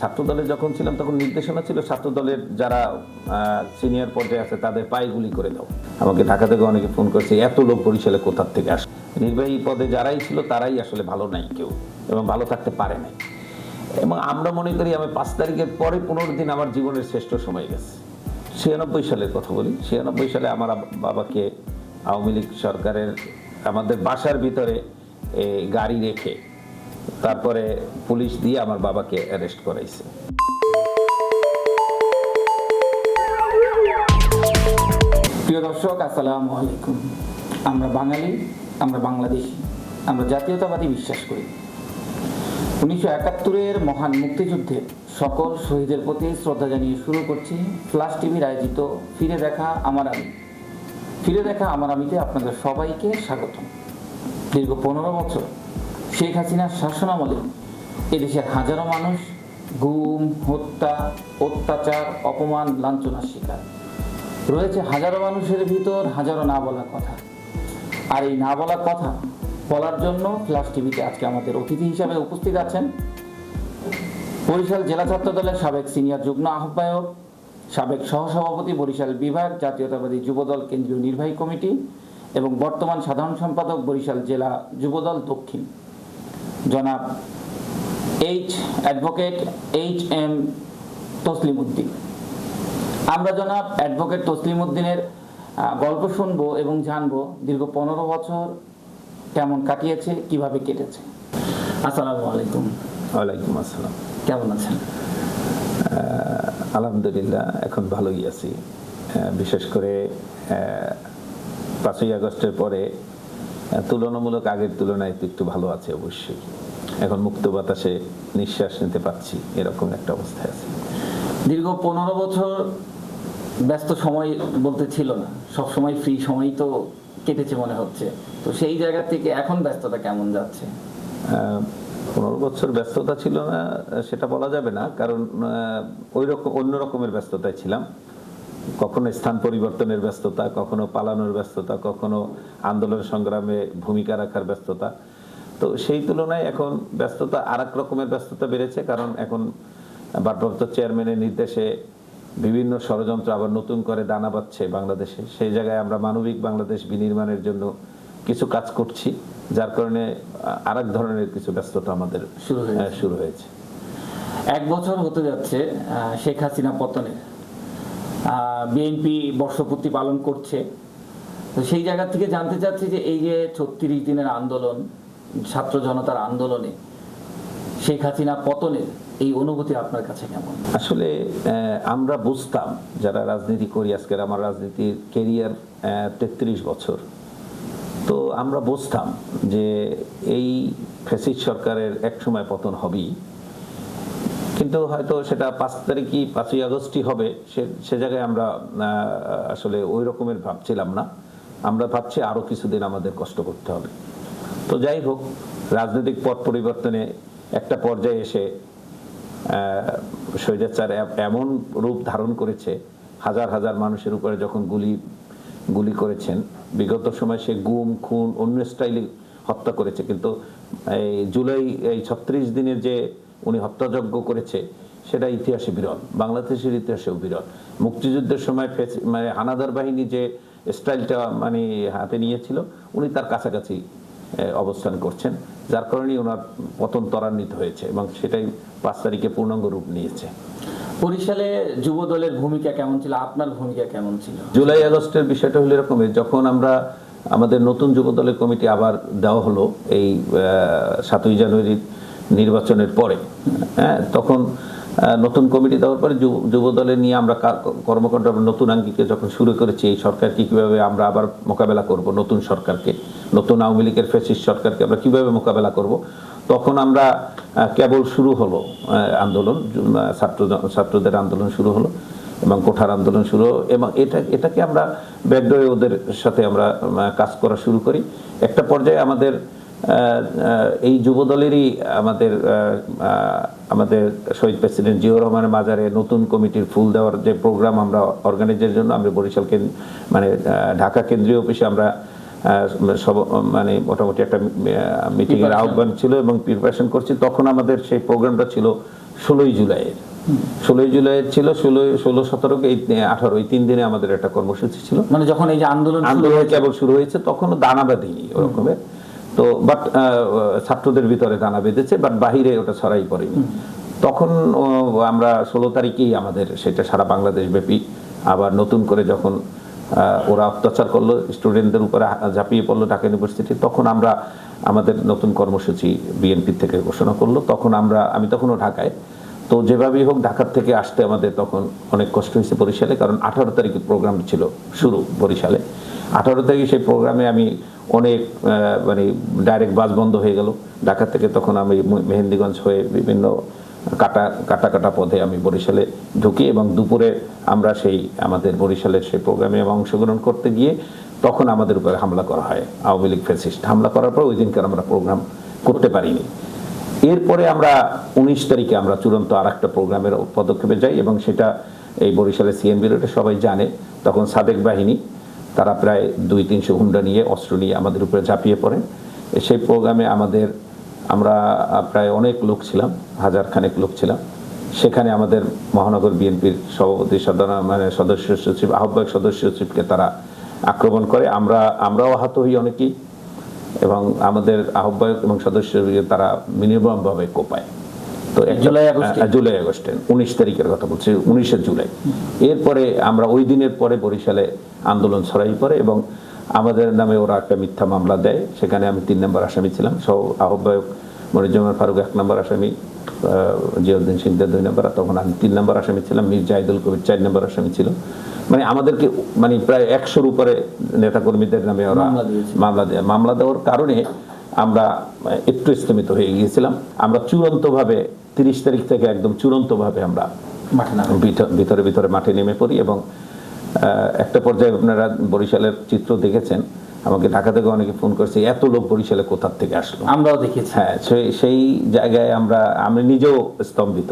ছাত্র দলে যখন ছিলাম, তখন নির্দেশনা ছিল ছাত্র দলের যারা সিনিয়র পর্যায়ে আছে, তাদের পায়ে গুলি করে দাও আমাকে ঢাকা থেকে অনেকে ফোন করেছে, এত লোক বরিশালে কোথার থেকে আসে? নির্বাহী পদে যারাই ছিল, তারাই আসলে ভালো নাই কেউ, এবং ভালো থাকতে পারে নাই। এবং আমরা মনে করি, আমি পাঁচ তারিখের পরে পনেরো দিন আমার জীবনের শ্রেষ্ঠ সময় গেছে। ছিয়ানব্বই সালের কথা বলি। ছিয়ানব্বই সালে আমার বাবাকে আওয়ামী লীগ সরকারের, আমাদের বাসার ভিতরে গাড়ি রেখে তারপরে পুলিশ দিয়ে আমার বাবাকে অ্যারেস্ট করাইছে। প্রিয় দর্শক, আসসালামু আলাইকুম। আমরা বাঙালি, আমরা বাংলাদেশি, আমরা জাতীয়তাবাদী বিশ্বাস করি। উনিশশো একাত্তরের মহান মুক্তিযুদ্ধে সকল শহীদের প্রতি শ্রদ্ধা জানিয়ে শুরু করছি ফ্লাশ টিভির আয়োজিত ফিরে দেখা আমার আমি ফিরে দেখা আমার আমিতে আপনাদের সবাইকে স্বাগতম। দীর্ঘ পনেরো বছর শেখ হাসিনার শাসন শাসনামলে এদেশের হাজারো মানুষ গুম, হত্যা, অত্যাচার, অপমান, লাঞ্ছনার শিকার। রয়েছে হাজারো মানুষের ভিতর হাজারো না বলা কথা। আর এই না বলা কথা বলার জন্য ফ্লাশ টিভিতে আজকে আমাদের অতিথি হিসাবে উপস্থিত আছেন বরিশাল জেলা ছাত্র দলের সাবেক সিনিয়র যুগ্ম আহ্বায়ক, সাবেক সহসভাপতি বরিশাল বিভাগ জাতীয়তাবাদী যুবদল কেন্দ্রীয় নির্বাহী কমিটি এবং বর্তমান সাধারণ সম্পাদক বরিশাল জেলা যুবদল দক্ষিণ। জনাব H advocate H M Taslim Uddin আমরা জনাব অ্যাডভোকেট তসলিম উদ্দিনের গল্প শুনব এবং জানব দীর্ঘ পনেরো বছর কেমন কাটিয়েছে কীভাবে কেটেছে। আসসালামু আলাইকুম। ওয়ালাইকুম আসসালাম। কেমন আছেন? আলহামদুলিল্লাহ এখন ভালোই আছি। বিশেষ করে পাঁচই আগস্টের পরে তুলনামূলক আগের তুলনায় একটু ভালো আছে অবশ্যই। এখন মুক্ত বাতাসে নিঃশ্বাস নিতে পারছি, এরকম একটা অবস্থায় আছে। দীর্ঘ পনেরো বছর ব্যস্ত সময় বলতে ছিল না। সব সময় ফ্রি সময় তো কেটেছে মনে হচ্ছে। তো সেই জায়গা থেকে এখন ব্যস্ততা কেমন যাচ্ছে? পনেরো বছর ব্যস্ততা ছিল না, সেটা বলা যাবে না। কারণ ওই রকম, অন্য রকমের ব্যস্ততায় ছিলাম। কখনো স্থান পরিবর্তনের ব্যস্ততা কখনো পালানোর ব্যস্ততা কখনো আন্দোলন সংগ্রামে ভূমিকা রাখার ব্যস্ততা। তো সেই তুলনায় এখন ব্যস্ততা আর রকমের ব্যস্ততা বেড়েছে কারণ এখন ভারপ্রাপ্ত চেয়ারম্যানের নির্দেশে বিভিন্ন ষড়যন্ত্র আবার নতুন করে দানা বাচ্ছে বাংলাদেশে। সেই জায়গায় আমরা মানবিক বাংলাদেশ বিনির্মাণের জন্য কিছু কাজ করছি যার কারণে আর ধরনের কিছু ব্যস্ততা আমাদের শুরু হয়েছে। শুরু হয়েছে। এক বছর হতে যাচ্ছে শেখ হাসিনা পতনের। বিএনপি বর্ষপূর্তি পালন করছে। তো সেই জায়গা থেকে জানতে চাচ্ছি যে এই যে ছত্রিশ দিনের আন্দোলন, ছাত্র জনতার আন্দোলনে শেখ হাসিনা পতনের এই অনুভূতি আপনার কাছে কেমন? আসলে আমরা বুঝতাম যারা রাজনীতি করি আজকের আমার রাজনীতির কেরিয়ার তেত্রিশ বছর। তো আমরা বুঝতাম যে এই ফেসিস সরকারের এক সময় পতন হবেই। কিন্তু হয়তো সেটা পাঁচ তারিখই, পাঁচই আগস্টই হবে। সে সে জায়গায় আমরা আসলে ওই রকমের ভাবছিলাম না। আমরা ভাবছি আরও কিছুদিন আমাদের কষ্ট করতে হবে। তো যাই হোক, রাজনৈতিক পট পরিবর্তনে একটা পর্যায়ে এসে স্বৈরাচার এমন রূপ ধারণ করেছে, হাজার হাজার মানুষের উপরে যখন গুলি গুলি করেছেন, বিগত সময় সে গুম, খুন, অন্য স্টাইলে হত্যা করেছে। কিন্তু এই জুলাই, এই ছত্রিশ দিনের যে উনি হত্যাযজ্ঞ করেছে সেটা ইতিহাসে বিরল বাংলাদেশের ইতিহাসেও বিরল। মুক্তিযুদ্ধের সময় মানে হানাদার বাহিনী যে স্টাইলটা মানে হাতে নিয়েছিল উনি তার কাছাকাছি অবস্থান করছেন যার কারণে ওনার পতন ত্বরান্বিত হয়েছে এবং সেটাই পাঁচ তারিখে পূর্ণাঙ্গ রূপ নিয়েছে। বরিশালে যুব দলের ভূমিকা কেমন ছিল? আপনার ভূমিকা কেমন ছিল? জুলাই আগস্টের বিষয়টা হলো এরকমের যখন আমরা আমাদের নতুন যুব দলের কমিটি আবার দেওয়া হলো এই সাতই জানুয়ারির নির্বাচনের পরে হ্যাঁ তখন নতুন কমিটি দেওয়ার পরে যুব- দলের নিয়ে আমরা কর্মকাণ্ড নতুন আঙ্গিকে যখন শুরু করেছি, এই সরকারকে কীভাবে আমরা আবার মোকাবেলা করব, নতুন সরকারকে, নতুন আওয়ামী লীগের ফেসিস সরকারকে আমরা কীভাবে মোকাবেলা করব, তখন আমরা কেবল শুরু হলো আন্দোলন ছাত্র ছাত্রদের আন্দোলন শুরু হলো এবং কোঠার আন্দোলন শুরু এবং এটা, এটাকে আমরা ব্যাকডোরে ওদের সাথে আমরা কাজ করা শুরু করি। একটা পর্যায়ে আমাদের এই যুবদলেরই আমাদের আমাদের শহীদ প্রেসিডেন্ট জিয়াউর রহমানের মাজারে নতুন কমিটির ফুল দেওয়ার যে প্রোগ্রাম আমরা অর্গানাইজের জন্য আমরা বরিশাল মানে ঢাকা কেন্দ্রীয় অফিসে আমরা সব মানে মোটামুটি একটা মিটিংয়ের আহ্বান ছিল এবং প্রিপারেশন করছি। তখন আমাদের সেই প্রোগ্রামটা ছিল ষোলোই জুলাইয়ের ষোলোই জুলাই ছিল ষোলো ষোলো সতেরোকে এই আঠারো এই তিন দিনে আমাদের একটা কর্মসূচি ছিল। মানে যখন এই যে আন্দোলন আন্দোলন কেবল শুরু হয়েছে তখনও দানা বাঁধেনি ওরকমের। তো বাট ছাত্রদের ভিতরে দানা বেঁধেছে বাট বাহিরে ওটা ছড়াই পড়েনি। তখন আমরা ষোলো তারিখেই আমাদের সেটা সারা বাংলাদেশ ব্যাপী আবার নতুন করে যখন ওরা অত্যাচার করল স্টুডেন্টদের উপরে ঝাঁপিয়ে পড়ল ঢাকা ইউনিভার্সিটি তখন আমরা আমাদের নতুন কর্মসূচি বিএনপি থেকে ঘোষণা করল। তখন আমরা, আমি তখনও ঢাকায় তো যেভাবেই হোক ঢাকার থেকে আসতে আমাদের তখন অনেক কষ্ট হয়েছে বরিশালে, কারণ আঠারো তারিখে প্রোগ্রাম ছিল শুরু বরিশালে। আঠারো তারিখে সেই প্রোগ্রামে আমি অনেক মানে ডাইরেক্ট বাস বন্ধ হয়ে গেল। ঢাকা থেকে তখন আমি মেহেন্দিগঞ্জ হয়ে বিভিন্ন কাটা কাটা কাটা পথে আমি বরিশালে ঢুকি এবং দুপুরে আমরা সেই, আমাদের বরিশালের সেই প্রোগ্রামে অংশগ্রহণ করতে গিয়ে তখন আমাদের উপরে হামলা করা হয়, আওয়ামী লীগ ফ্যাসিস্ট। হামলা করার পর ওই দিনকার আমরা প্রোগ্রাম করতে পারিনি। এরপরে আমরা উনিশ তারিখে আমরা চূড়ান্ত আর একটা প্রোগ্রামের পদক্ষেপে যাই এবং সেটা এই বরিশালের সিএনবি রোডে সবাই জানে। তখন সাদেক বাহিনী, তারা প্রায় দুই তিনশো হুন্ডা নিয়ে, অস্ত্র নিয়ে আমাদের উপরে ঝাঁপিয়ে পড়ে। সেই প্রোগ্রামে আমাদের, আমরা প্রায় অনেক লোক ছিলাম, হাজার খানেক লোক ছিলাম। সেখানে আমাদের মহানগর বিএনপির সভাপতি সাধারণ মানে সদস্য সচিব, আহ্বায়ক সদস্য সচিবকে তারা আক্রমণ করে। আমরা, আমরাও আহত হই অনেকেই। এবং আমাদের আহ্বায়ক এবং সদস্য তারা মিনিমাম ভাবে কোপায়। তো জুলাই? জুলাই আগস্টে উনিশ তারিখের কথা বলছি উনিশে জুলাই। এরপরে আমরা ওই দিনের পরে বরিশালে আন্দোলন ছড়াই পড়ে এবং আমাদের নামে ওরা একটা মিথ্যা মামলা দেয়। সেখানে আমি তিন নম্বর আসামি ছিলাম। সহ আহ্বায়ক মনিরুজ্জামান ফারুক এক নম্বর আসামি। জিয়াউদ্দিন সিকদার দুই নম্বর তখন আমি তিন নম্বর আসামি ছিলাম মীর জাহিদুল কবির চার নম্বর আসামি ছিল। মানে আমাদেরকে মানে প্রায় একশোর উপরে নেতাকর্মীদের নামে ওরা মামলা দেয়। মামলা দেওয়ার কারণে আমরা একটু স্থমিত হয়ে গিয়েছিলাম। আমরা চূড়ান্তভাবে তিরিশ তারিখ থেকে একদম চূড়ান্তভাবে আমরা ভিতর- ভিতরে ভিতরে মাঠে নেমে পড়ি এবং আহ, একটা পর্যায়ে আপনারা বরিশালের চিত্র দেখেছেন। আমাকে ঢাকা থেকে অনেকে ফোন করছে এত লোক বরিশালে কোথার থেকে আসলো? আমরাও দেখেছি। হ্যাঁ সেই সেই জায়গায় আমরা আমি নিজেও স্তম্ভিত।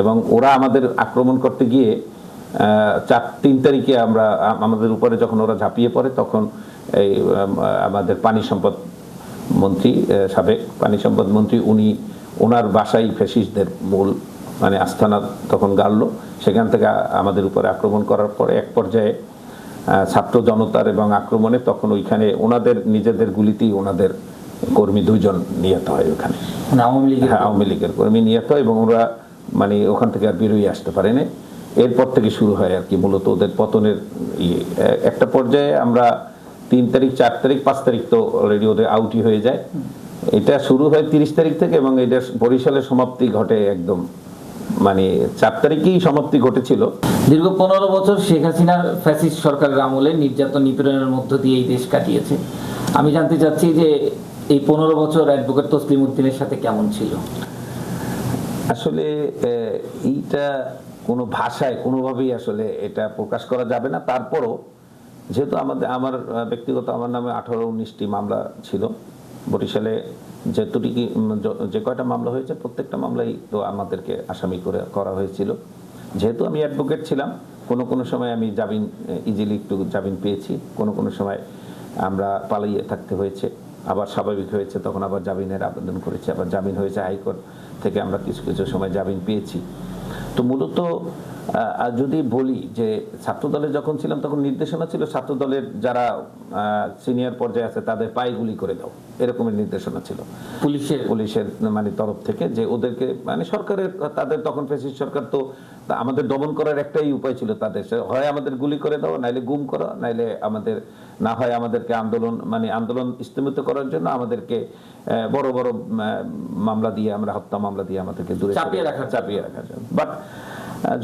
এবং ওরা আমাদের আক্রমণ করতে গিয়ে চার তিন তারিখে আমরা আমাদের উপরে যখন ওরা ঝাঁপিয়ে পড়ে তখন এই আমাদের পানি সম্পদ মন্ত্রী সাবেক পানি সম্পদ মন্ত্রী উনি ওনার বাসায় ফ্যাসিস্টদের মূল মানে আস্থানা তখন গাড়লো। সেখান থেকে আমাদের উপরে আক্রমণ করার পরে এক পর্যায়ে ছাত্র জনতার এবং আক্রমণে তখন ওইখানে ওনাদের নিজেদের গুলিতেই ওনাদের কর্মী দুজন নিহত হয় ওখানে। মানে আওয়ামী লীগের হ্যাঁ আওয়ামী লীগের কর্মী নিহত এবং ওরা মানে ওখান থেকে আর বেরোয় আসতে পারেনি এরপর থেকে শুরু হয় আর কি মূলত ওদের পতনের ইয়ে। একটা পর্যায়ে আমরা তিন তারিখ চার তারিখ পাঁচ তারিখ তো অলরেডি ওদের আউটই হয়ে যায়। এটা শুরু হয় তিরিশ তারিখ থেকে এবং এটা বরিশালের সমাপ্তি ঘটে একদম মানে চার তারিখেই সমাপ্তি ঘটেছিল। দীর্ঘ পনেরো বছর শেখ হাসিনার ফ্যাসিস্ট সরকারের আমলে নির্যাতন নিপীড়নের মধ্য দিয়ে এই দেশ কাটিয়েছে। আমি জানতে চাচ্ছি যে এই পনেরো বছর অ্যাডভোকেট তসলিম উদ্দিনের সাথে কেমন ছিল? আসলে এইটা কোনো ভাষায় কোনোভাবেই আসলে এটা প্রকাশ করা যাবে না। তারপরও যেহেতু আমাদের আমার ব্যক্তিগত আমার নামে আঠারো উনিশটি মামলা ছিল বরিশালে যেতুটিকি উম, য- কয়টা মামলা হয়েছে প্রত্যেকটা মামলাই তো আমাদেরকে আসামি করে করা হয়েছিল। যেহেতু আমি অ্যাডভোকেট ছিলাম কোনো কোনো সময় আমি জামিন ইজিলি একটু জামিন পেয়েছি। কোনো কোনো সময় আমরা পালিয়ে থাকতে হয়েছে। আবার স্বাভাবিক হয়েছে তখন আবার জামিনের আবেদন করেছি। আবার জামিন হয়েছে হাইকোর্ট থেকে আমরা কিছু কিছু সময় জামিন পেয়েছি। তো মূলত আর যদি বলি যে ছাত্রদলে যখন ছিলাম তখন নির্দেশনা ছিল ছাত্রদলের যারা সিনিয়র পর্যায়ে আছে তাদের পায়ে গুলি করে দাও। এরকমের নির্দেশনা ছিল। পুলিশের? পুলিশের মানে তরফ থেকে যে ওদেরকে মানে সরকারের তাদের তখন ফেসিস সরকার তো আমাদের দমন করার একটাই উপায় ছিল তাদের। হয় আমাদের গুলি করে দাও নাইলে গুম করো নাইলে আমাদের না হয় আমাদেরকে আন্দোলন মানে আন্দোলন স্থমিত করার জন্য আমাদেরকে বড় বড় মামলা দিয়ে আমরা হত্যা মামলা দিয়ে আমাদেরকে দূরে চাপিয়ে রাখার চাপিয়ে রাখার জন্য। বাট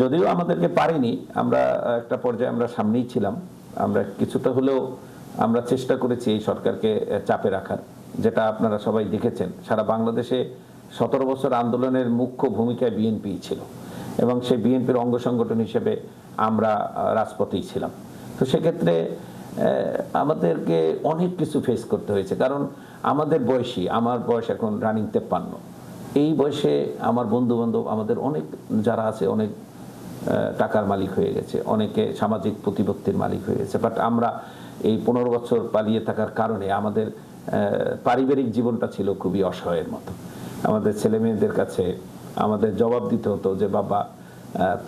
যদিও আমাদেরকে পারিনি, আমরা একটা পর্যায়ে আমরা সামনেই ছিলাম। আমরা কিছুটা হলেও আমরা চেষ্টা করেছি এই সরকারকে চাপে রাখার, যেটা আপনারা সবাই দেখেছেন। সারা বাংলাদেশে সতেরো বছর আন্দোলনের মুখ্য ভূমিকায় বিএনপি ছিল এবং সেই বিএনপির অঙ্গ সংগঠন হিসেবে আমরা রাজপথেই ছিলাম। তো সেক্ষেত্রে আমাদেরকে অনেক কিছু ফেস করতে হয়েছে। কারণ আমাদের বয়সী, আমার বয়স এখন রানিং তেপ্পান্ন। এই বয়সে আমার বন্ধু বান্ধব আমাদের অনেক যারা আছে, অনেক টাকার মালিক হয়ে গেছে, অনেকে সামাজিক প্রতিপত্তির মালিক হয়ে গেছে বাট আমরা এই পনেরো বছর পালিয়ে থাকার কারণে আমাদের পারিবারিক জীবনটা ছিল খুবই অসহায়ের মতো। আমাদের ছেলে মেয়েদের কাছে আমাদের জবাব দিতে হতো যে, বাবা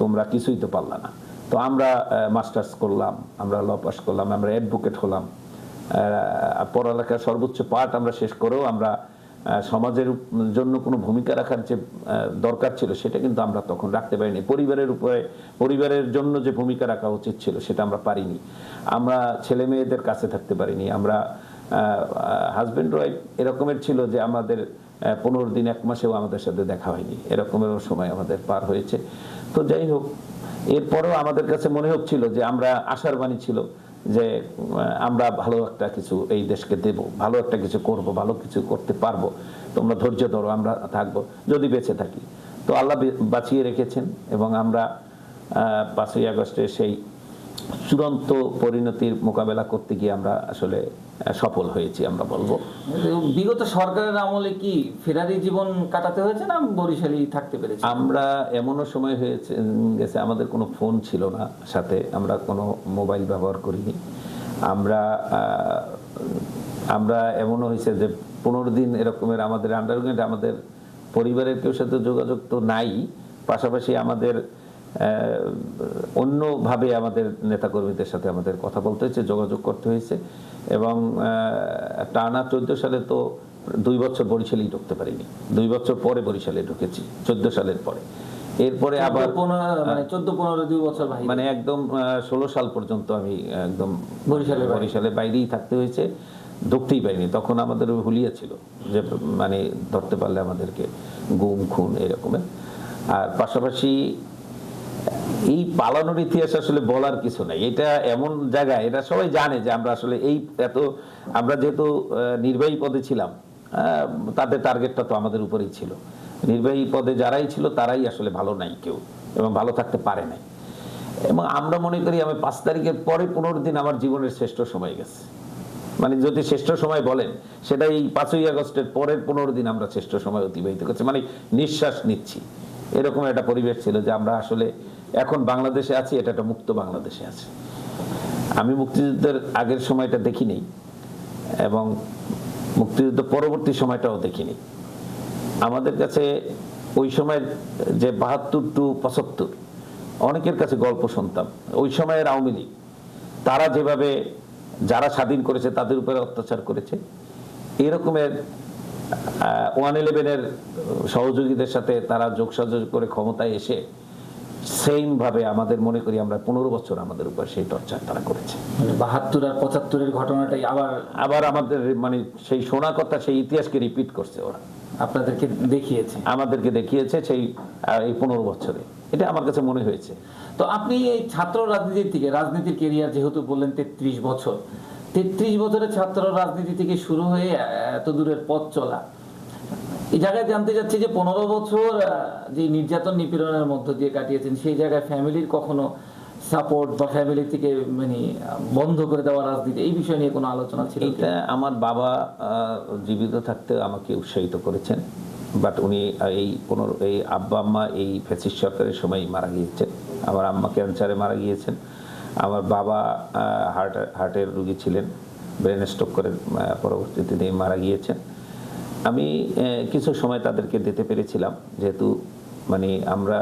তোমরা কিছুই তো পারলা না। তো আমরা মাস্টার্স করলাম, আমরা ল পাস করলাম, আমরা অ্যাডভোকেট হলাম পড়ালেখার সর্বোচ্চ পাঠ আমরা শেষ করেও আমরা সমাজের জন্য কোনো ভূমিকা রাখার যে দরকার ছিল সেটা কিন্তু আমরা তখন রাখতে পারিনি। পরিবারের উপরে, পরিবারের জন্য যে ভূমিকা রাখা উচিত ছিল সেটা আমরা পারিনি। আমরা ছেলে মেয়েদের কাছে থাকতে পারিনি। আমরা হাজব্যান্ড ওয়াইফ এরকমের ছিল যে আমাদের পনেরো দিন, এক মাসেও আমাদের সাথে দেখা হয়নি। এরকমেরও সময় আমাদের পার হয়েছে। তো যাই হোক, এরপরেও আমাদের কাছে মনে হচ্ছিল যে আমরা আশার বাণী ছিল। যে আমরা ভালো একটা কিছু এই দেশকে দেব, ভালো একটা কিছু করব, ভালো কিছু করতে পারব। তোমরা ধৈর্য ধরো, আমরা থাকব, যদি বেঁচে থাকি। তো আল্লাহ বাঁচিয়ে রেখেছেন এবং আমরা পাঁচই আগস্টে সেই চূড়ান্ত পরিণতির মোকাবেলা করতে গিয়ে আমরা আসলে সফল হয়েছি আমরা বলব। বিগত সরকারের আমলে কি ফেরারি জীবন কাটাতে হয়েছে না বরিশালী থাকতে পেরেছে? আমরা এমনও সময় হয়েছে গেছে আমাদের কোনো ফোন ছিল না সাথে আমরা কোনো মোবাইল ব্যবহার করিনি। আমরা আমরা এমনও হয়েছে যে পনেরো দিন এরকমের আমাদের আন্ডারগ্রাউন্ড আমাদের পরিবারের কেউ সাথে যোগাযোগ তো নাই পাশাপাশি আমাদের অন্যভাবে আমাদের নেতাকর্মীদের সাথে আমাদের কথা বলতে হয়েছে যোগাযোগ করতে হয়েছে। এবং টানা চোদ্দ সালে তো দুই বছর বরিশালেই ঢুকতে পারিনি। দুই বছর পরে বরিশালে ঢুকেছি চোদ্দ সালের পরে। এরপরে আবার চোদ্দ পনেরো মানে চোদ্দ পনেরো দুই বছর মানে একদম ষোলো সাল পর্যন্ত আমি একদম বরিশালের বাইরে। বরিশালের বাইরেই থাকতে হয়েছে ঢুকতেই পারিনি। তখন আমাদের হুলিয়া ছিল যে মানে ধরতে পারলে আমাদেরকে গুম খুন এরকমের। আর পাশাপাশি এই পালানোর ইতিহাস আসলে বলার কিছু নাই। এটা এমন জায়গা এটা সবাই জানে যে আমরা আসলে এই এত, আমরা যেহেতু নির্বাহী পদে ছিলাম তাদের টার্গেটটা তো আমাদের উপরেই ছিল। নির্বাহী পদে যারাই ছিল, তারাই আসলে ভালো নাই কেউ, এবং ভালো থাকতে পারে নাই। এবং আমরা মনে করি আমি পাঁচ তারিখের পরে পনেরো দিন আমার জীবনের শ্রেষ্ঠ সময় গেছে। মানে যদি শ্রেষ্ঠ সময় বলেন সেটা এই পাঁচই আগস্টের পরের পনেরো দিন আমরা শ্রেষ্ঠ সময় অতিবাহিত করছি। মানে নিঃশ্বাস নিচ্ছি। এরকম একটা পরিবেশ ছিল যে আমরা আসলে এখন বাংলাদেশে আছি, এটা একটা মুক্ত বাংলাদেশে আছে। আমি মুক্তিযুদ্ধের আগের সময়টা দেখিনি এবং মুক্তিযুদ্ধ পরবর্তী সময়টাও দেখিনি। আমাদের কাছে ওই সময়ের যে বাহাত্তর টু পঁচাত্তর, অনেকের কাছে গল্প শুনতাম। ওই সময়ের আওয়ামী লীগ, তারা যেভাবে যারা স্বাধীন করেছে তাদের উপরে অত্যাচার করেছে, এরকমের ওয়ান ইলেভেনের সহযোগীদের সাথে তারা যোগসাযোগ করে ক্ষমতায় এসে সেম ভাবে আমাদের মনে করি আমরা পনেরো বছর আমাদের উপর সেই টর্চার তারা করেছে। মানে বাহাত্তর আর পঁচাত্তরের ঘটনাটাই আবার আবার আমাদের মানে সেই শোনা কথা সেই ইতিহাসকে রিপিট করছে ওরা। আপনাদেরকে দেখিয়েছে। আমাদেরকে দেখিয়েছে সেই এই পনেরো বছরে। এটা আমার কাছে মনে হয়েছে। তো আপনি এই ছাত্র রাজনীতির থেকে রাজনীতির কেরিয়ার যেহেতু বললেন তেত্রিশ বছর তেত্রিশ বছরের ছাত্র রাজনীতি থেকে শুরু হয়ে এত দূরের পথ চলা এই জায়গায় জানতে চাচ্ছি যে পনেরো বছর যে নির্যাতন নিপীড়নের মধ্য দিয়ে কাটিয়েছেন, সেই জায়গায় ফ্যামিলির কখনো সাপোর্ট বা ফ্যামিলি থেকে মানে বন্ধ করে দেওয়া রাজনীতি, এই বিষয় নিয়ে কোনো আলোচনা ছিল এটা আমার বাবা জীবিত থাকতে আমাকে উৎসাহিত করেছেন। বাট উনি এই পনেরো, এই আব্বা আম্মা, এই ফ্যাসিস সরকারের সময় মারা গিয়েছেন। আমার আম্মা ক্যান্সারে মারা গিয়েছেন। আমার বাবা হার্ট, হার্টের রুগী ছিলেন, ব্রেন স্ট্রোক করে পরবর্তীতে তিনি মারা গিয়েছেন। আমি কিছু সময় তাদেরকে দিতে পেরেছিলাম। যেহেতু মানে আমরা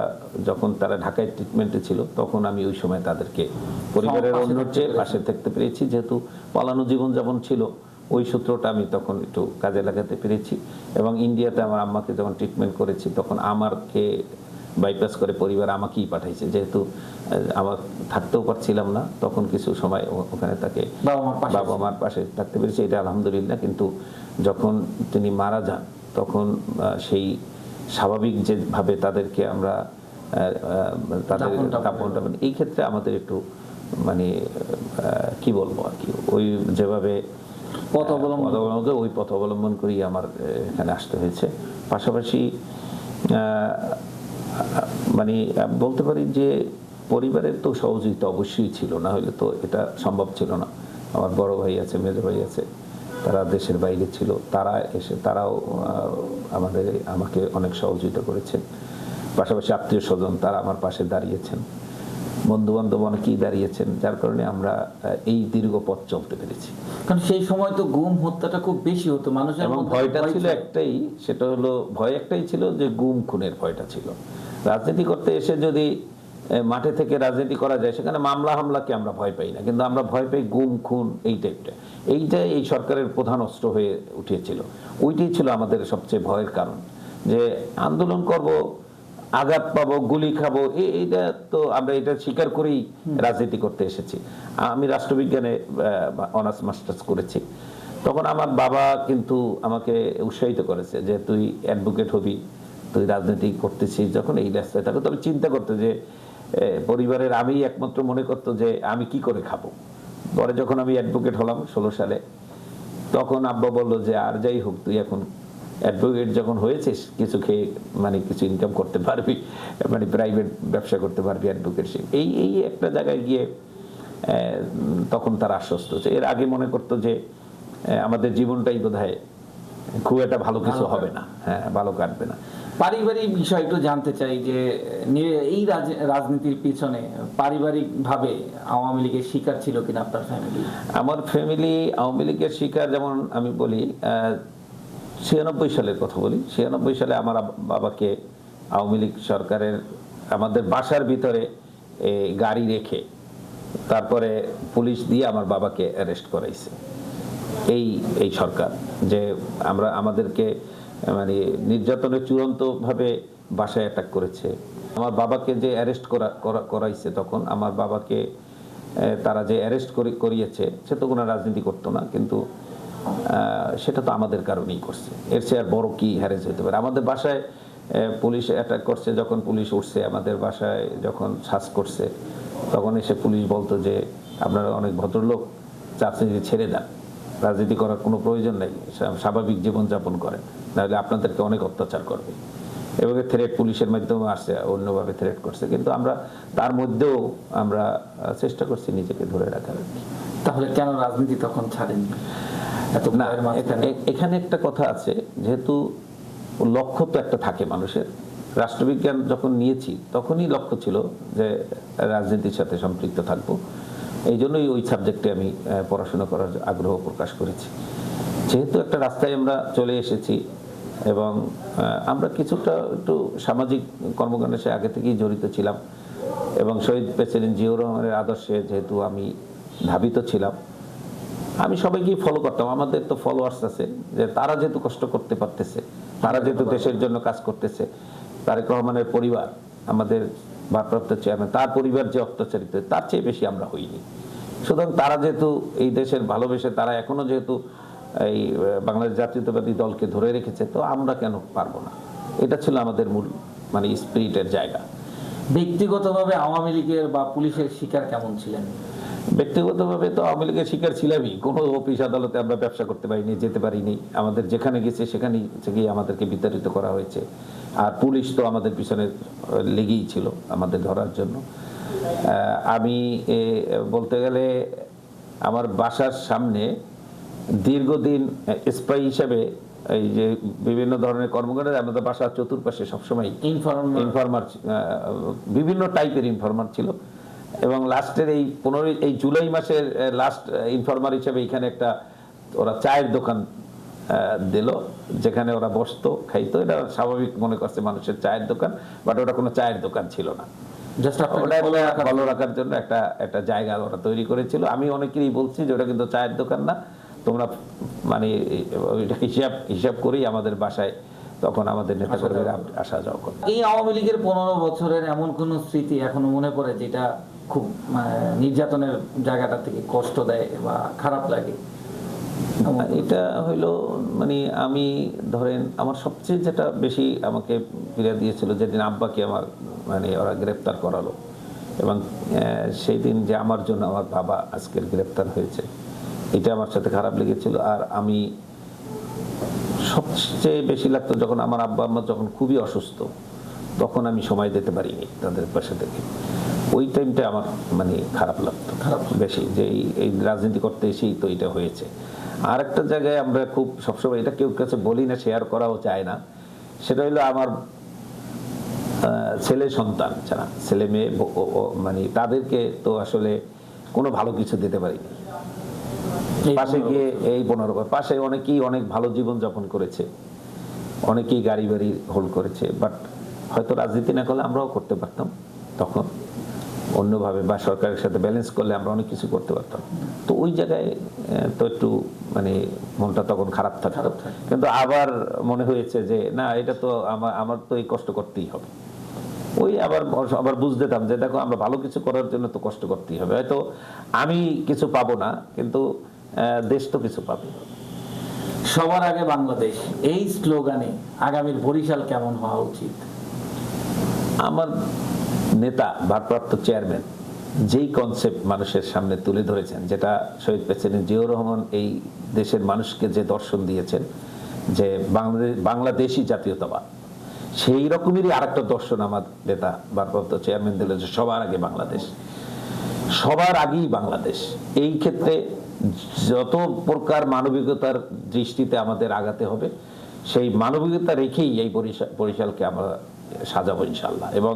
যখন তারা ঢাকায় ট্রিটমেন্টে ছিল তখন আমি ওই সময় তাদেরকে পরিবারের অন্য চেয়ে পাশে থাকতে পেরেছি। যেহেতু পালানো জীবনযাপন ছিল ওই সূত্রটা আমি তখন একটু কাজে লাগাতে পেরেছি। এবং ইন্ডিয়াতে আমার আম্মাকে যখন ট্রিটমেন্ট করেছি তখন আমারকে বাইপাস করে পরিবার আমাকেই পাঠাইছে। যেহেতু আমার থাকতেও পারছিলাম না তখন কিছু সময় ওখানে তাকে বাবা মার পাশে থাকতে পেরেছি। এটা আলহামদুলিল্লাহ কিন্তু যখন তিনি মারা যান তখন সেই স্বাভাবিক যেভাবে তাদেরকে আমরা তাদের টাফন টাপন এই ক্ষেত্রে আমাদের একটু মানে কি বলব আর কি ওই যেভাবে পথ অবলম্বন। ওই পথ অবলম্বন করেই আমার এখানে আসতে হয়েছে। পাশাপাশি আহ, মানে বলতে পারি যে পরিবারের তো সহযোগিতা অবশ্যই ছিল, না হলে তো এটা সম্ভব ছিল না। আমার বড় ভাই আছে, মেজো ভাই আছে, তারা দেশের বাইরে ছিল, তারা এসে, তারাও আমাদের, আমাকে অনেক সহযোগিতা করেছেন। পাশাপাশি আত্মীয় স্বজন তারা আমার পাশে দাঁড়িয়েছেন। বন্ধু বান্ধব অনেকেই দাঁড়িয়েছেন যার কারণে আমরা এই দীর্ঘ পথ চলতে পেরেছি। কারণ সেই সময় তো গুম হত্যাটা খুব বেশি হতো মানুষের এবং ভয়টা ছিল একটাই সেটা হলো ভয় একটাই ছিল যে গুম খুনের ভয়টা ছিল। রাজনীতি করতে এসে যদি মাঠে থেকে রাজনীতি করা যায় সেখানে মামলা হামলাকে আমরা ভয় পাই না কিন্তু আমরা ভয় পাই গুম খুন এই টাইপটা এইটাই এই সরকারের প্রধান অস্ত্র হয়ে উঠেছিল। ওইটাই ছিল আমাদের সবচেয়ে ভয়ের কারণ। যে আন্দোলন করব আঘাত পাবো গুলি খাব এইটা তো আমরা এটা স্বীকার করেই রাজনীতি করতে এসেছি। আমি রাষ্ট্রবিজ্ঞানে অনার্স মাস্টার্স করেছি। তখন আমার বাবা কিন্তু আমাকে উৎসাহিত করেছে যে তুই অ্যাডভোকেট হবি তুই রাজনীতি করতেছিস যখন এই রাস্তায়। থাকো তবে চিন্তা করতে যে পরিবারের আমি একমাত্র মনে করতো যে আমি কি করে খাব? পরে যখন আমি অ্যাডভোকেট হলাম ষোলো সালে তখন আব্বা বলল যে আর যাই হোক তুই এখন অ্যাডভোকেট যখন হয়েছিস কিছু খেয়ে মানে কিছু ইনকাম করতে পারবি মানে প্রাইভেট ব্যবসা করতে পারবি অ্যাডভোকেটশিপ এই এই একটা জায়গায় গিয়ে তখন তার আশ্বস্ত। হচ্ছে এর আগে মনে করতো যে আমাদের জীবনটাই বোধ খুব একটা ভালো কিছু হবে না। হ্যাঁ ভালো কাটবে না। পারিবারিক বিষয় একটু জানতে চাই যে এই রাজ- রাজনীতির পিছনে পারিবারিক ভাবে আওয়ামী লীগের শিকার ছিল কিনা আপনার ফ্যামিলি আমার ফ্যামিলি আওয়ামী লীগের শিকার যেমন আমি বলি ছিয়ানব্বই সালের কথা বলি। ছিয়ানব্বই সালে আমার বাবাকে আওয়ামী লীগ সরকারের, আমাদের বাসার ভিতরে গাড়ি রেখে তারপরে পুলিশ দিয়ে আমার বাবাকে অ্যারেস্ট করাইছে। এই এই সরকার যে আমরা আমাদেরকে মানে নির্যাতনের চূড়ান্তভাবে বাসায় অ্যাটাক করেছে। আমার বাবাকে যে অ্যারেস্ট করা, করা- করাইছে তখন আমার বাবাকে তারা যে অ্যারেস্ট করিয়েছে সে তো কোনো রাজনীতি করতো না। কিন্তু সেটা তো আমাদের কারণেই করছে। এর চেয়ে আর বড় কি হ্যারেজ হতে পারে? আমাদের বাসায় পুলিশ অ্যাটাক করছে, যখন পুলিশ উঠছে, আমাদের বাসায় যখন শ্বাস করছে, তখন এসে পুলিশ বলতো যে, আপনারা অনেক ভদ্রলোক চাকরি ছেড়ে দেন। রাজনীতি করার কোনো প্রয়োজন নেই স্বাভাবিক জীবনযাপন করেন। নাহলে আপনাদেরকে অনেক অত্যাচার করবে। এভাবে থ্রেট পুলিশের মাধ্যমে আসছে, অন্যভাবে থ্রেট করছে। কিন্তু আমরা তার মধ্যেও আমরা চেষ্টা করছি নিজেকে ধরে রাখার। তাহলে কেন রাজনীতি তখন ছাড়েননি? এত না এখানে একটা কথা আছে যেহেতু লক্ষ্য তো একটা থাকে মানুষের। রাষ্ট্রবিজ্ঞান যখন নিয়েছি তখনই লক্ষ্য ছিল যে রাজনীতির সাথে সম্পৃক্ত থাকব। এই জন্যই ওই সাবজেক্টে আমি পড়াশোনা করার আগ্রহ প্রকাশ করেছি। যেহেতু একটা রাস্তায় আমরা চলে এসেছি এবং আমরা কিছুটা একটু সামাজিক কর্মকাণ্ডের সাথে আগে থেকেই জড়িত ছিলাম এবং শহীদ প্রেসিডেন্ট জিয়াউর রহমানের আদর্শে যেহেতু আমি ধাবিত ছিলাম আমি সবাইকেই ফলো করতাম। আমাদের তো ফলোয়ার্স আছে যে তারা যেহেতু কষ্ট করতে পারতেছে তারা যেহেতু দেশের জন্য কাজ করতেছে তারেক রহমানের পরিবার আমাদের ভারপ্রাপ্ত চেয়ারম্যান তার পরিবার যে অত্যাচারিত তার চেয়ে বেশি আমরা হইনি। সুতরাং তারা যেহেতু এই দেশের ভালোবেসে তারা এখনও যেহেতু এই বাংলাদেশ জাতীয়তাবাদী দলকে ধরে রেখেছে তো আমরা কেন পারব না? এটা ছিল আমাদের মূল মানে স্পিরিটের জায়গা। ব্যক্তিগতভাবে আওয়ামী লীগের বা পুলিশের শিকার কেমন ছিলেন? ব্যক্তিগতভাবে তো আওয়ামী লীগের শিকার ছিলামই। কোনো অফিস আদালতে আমরা ব্যবসা করতে পারিনি যেতে পারিনি। আমাদের যেখানে গেছে সেখানেই থেকেই আমাদেরকে বিতাড়িত করা হয়েছে। আর পুলিশ তো আমাদের পিছনে লেগেই ছিল আমাদের ধরার জন্য। আমি বলতে গেলে আমার বাসার সামনে দীর্ঘদিন স্পাই হিসাবে এই যে বিভিন্ন ধরনের কর্মকাণ্ড আমাদের বাসার চতুর্পাশে সবসময় ইনফর্ম ইনফরমার বিভিন্ন টাইপের ইনফরমার ছিল। এবং লাস্টের এই পনেরোই এই জুলাই মাসের লাস্ট ইনফরমার হিসেবে এখানে একটা ওরা চায়ের দোকান দিল যেখানে ওরা বসতো খাইতো। এটা স্বাভাবিক মনে করছে মানুষের চায়ের দোকান বাট ওটা কোনো চায়ের দোকান ছিল না। ভালো রাখার জন্য। একটা একটা জায়গা ওরা তৈরি করেছিল। আমি অনেকেরই বলছি যে ওটা কিন্তু চায়ের দোকান না। তোমরা মানে ওইটা হিসাব হিসাব করেই আমাদের বাসায় তখন আমাদের নেতা কর্মীরা আসা যাওয়া করে এই আওয়ামী লীগের পনেরো বছরের এমন কোন স্মৃতি এখনও মনে পড়ে যেটা খুব মানে, নির্যাতনের জায়গাটা থেকে কষ্ট দেয় বা খারাপ লাগে। এটা হইল মানে আমি ধরেন আমার সবচেয়ে যেটা বেশি আমাকে পীড়া দিয়েছিল যেদিন আব্বাকে আমার মানে ওরা গ্রেপ্তার করালো এবং সেই দিন যে আমার জন্য আমার বাবা আজকের গ্রেপ্তার হয়েছে এটা আমার সাথে খারাপ লেগেছিল আর আমি সবচেয়ে বেশি লাগতো যখন আমার আব্বা আম্মা যখন খুবই অসুস্থ তখন আমি সময় দিতে পারিনি তাদের পাশে থেকে। ওই টাইমটা আমার মানে খারাপ লাগতো। খারাপ। বেশি যে এই- এই রাজনীতি করতে এসেই তো এটা হয়েছে। আর একটা জায়গায় আমরা খুব সবসময় এটা কেউ কাছে বলি না শেয়ার করাও চায় না। সেটা হলো আমার ছেলে সন্তান যারা ছেলে মেয়ে মানে তাদেরকে তো আসলে কোনো ভালো কিছু দিতে পারিনি এই পাশে গিয়ে এই পনেরো পাশে অনেকেই অনেক ভালো জীবন যাপন করেছে। অনেকেই গাড়ি বাড়ি হোল্ড করেছে বাট হয়তো রাজনীতি না করলে আমরাও করতে পারতাম তখন। অন্যভাবে বা সরকারের সাথে ব্যালেন্স করলে আমরা অনেক কিছু করতে পারতাম। তো ওই জায়গায় তো একটু মানে মনটা তখন খারাপ থাকতো। থাকে। কিন্তু আবার মনে হয়েছে যে না এটা তো আমার আমার তো এই কষ্ট করতেই হবে। ওই আবার আবার বুঝতেতাম যে দেখো আমরা ভালো কিছু করার জন্য তো কষ্ট করতেই হবে। হয়তো আমি কিছু পাবো না কিন্তু দেশ তো কিছু পাবে। সবার আগে বাংলাদেশ এই স্লোগানে আগামীর বরিশাল কেমন হওয়া উচিত? আমার নেতা, ভারপ্রাপ্ত চেয়ারম্যান, যেই কনসেপ্ট মানুষের সামনে তুলে ধরেছেন, যেটা শহীদ প্রেসিডেন্ট জিয়াউর রহমান এই দেশের মানুষকে যে দর্শন দিয়েছেন, যে বাংলাদেশ বাংলাদেশি জাতীয়তাবাদ, সেই রকমেরই আরেকটা দর্শন আমার নেতা, ভারপ্রাপ্ত চেয়ারম্যান দিল যে সবার আগে বাংলাদেশ, সবার আগেই বাংলাদেশ। এই ক্ষেত্রে যত প্রকার মানবিকতার দৃষ্টিতে আমাদের আগাতে হবে, সেই মানবিকতা রেখেই এই বরিশালকে আমরা সাজাবো ইনশাল্লাহ এবং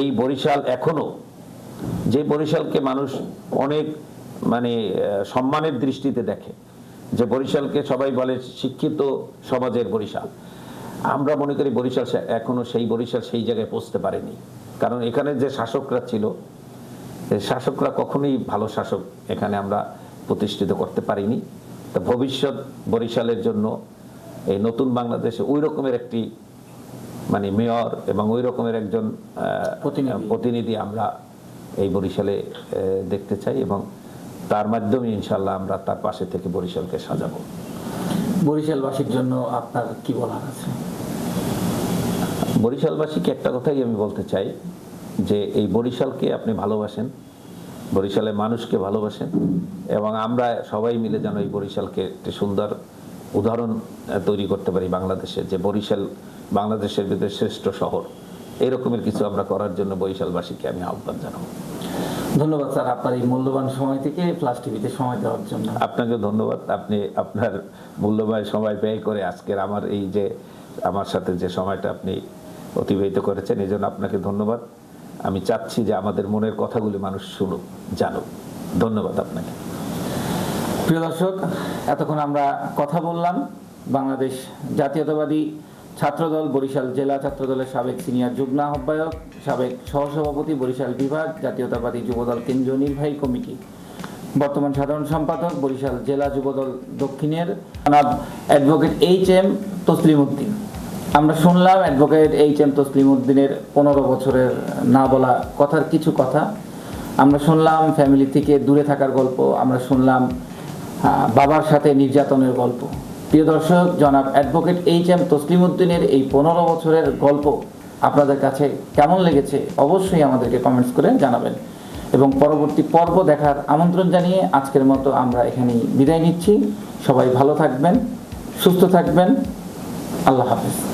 এই বরিশাল এখনও, যে বরিশালকে মানুষ অনেক মানে সম্মানের দৃষ্টিতে দেখে, যে বরিশালকে সবাই বলে শিক্ষিত সমাজের বরিশাল। আমরা মনে করি বরিশাল এখনও সেই বরিশাল সেই জায়গায় পৌঁছতে পারেনি। কারণ এখানে যে শাসকরা ছিল শাসকরা কখনোই ভালো শাসক এখানে আমরা প্রতিষ্ঠিত করতে পারিনি। তো ভবিষ্যৎ বরিশালের জন্য এই নতুন বাংলাদেশে ওই রকমের একটি মানে মেয়র এবং ওই রকমের একজন। প্রতিনিধি আমরা এই বরিশালে দেখতে চাই এবং তার মাধ্যমে ইনশাল্লাহ আমরা তার পাশে থেকে বরিশালকে সাজাবো বরিশালবাসীর জন্য আপনার কি বলার আছে বরিশালবাসীকে একটা কথাই আমি বলতে চাই যে এই বরিশালকে আপনি ভালোবাসেন বরিশালের মানুষকে ভালোবাসেন এবং আমরা সবাই মিলে যেন এই বরিশালকে একটি সুন্দর উদাহরণ তৈরি করতে পারি বাংলাদেশে যে বরিশাল বাংলাদেশের ভিতরে শ্রেষ্ঠ শহর। এরকমের কিছু আমরা করার জন্য বরিশালবাসীকে আমি আহ্বান জানাব। ধন্যবাদ স্যার আপনার এই মূল্যবান সময় থেকে প্লাস টিভিতে সময় দেওয়ার জন্য। আপনাকে ধন্যবাদ। আপনি আপনার মূল্যবান সময় ব্যয় করে আজকের আমার এই যে আমার সাথে যে সময়টা আপনি অতিবাহিত করেছেন এই জন্য আপনাকে ধন্যবাদ। আমি চাচ্ছি যে আমাদের মনের কথাগুলি মানুষ শুনুক জানুক। ধন্যবাদ আপনাকে। প্রিয় দর্শক, এতক্ষণ আমরা কথা বললাম বাংলাদেশ জাতীয়তাবাদী ছাত্রদল, বরিশাল জেলা ছাত্রদলের সাবেক সিনিয়র যুগ্ম আহ্বায়ক, সাবেক সহসভাপতি বরিশাল বিভাগ জাতীয়তাবাদী যুবদল কেন্দ্রীয় নির্বাহী কমিটি। বর্তমান সাধারণ সম্পাদক বরিশাল জেলা যুবদল দক্ষিণের advocate H M Taslim Uddin. আমরা শুনলাম অ্যাডভোকেট এইচ এম তসলিম উদ্দিনের পনেরো বছরের না বলা কথার কিছু কথা। আমরা শুনলাম ফ্যামিলি থেকে দূরে থাকার গল্প, আমরা শুনলাম বাবার সাথে নির্যাতনের গল্প। প্রিয় দর্শক, জনাব অ্যাডভোকেট এইচ এম তসলিমুদ্দিনের এই পনেরো বছরের গল্প আপনাদের কাছে কেমন লেগেছে অবশ্যই আমাদেরকে কমেন্টস করে জানাবেন। এবং পরবর্তী পর্ব দেখার আমন্ত্রণ জানিয়ে আজকের মতো আমরা এখানেই বিদায় নিচ্ছি। সবাই ভালো থাকবেন, সুস্থ থাকবেন। আল্লাহ হাফেজ।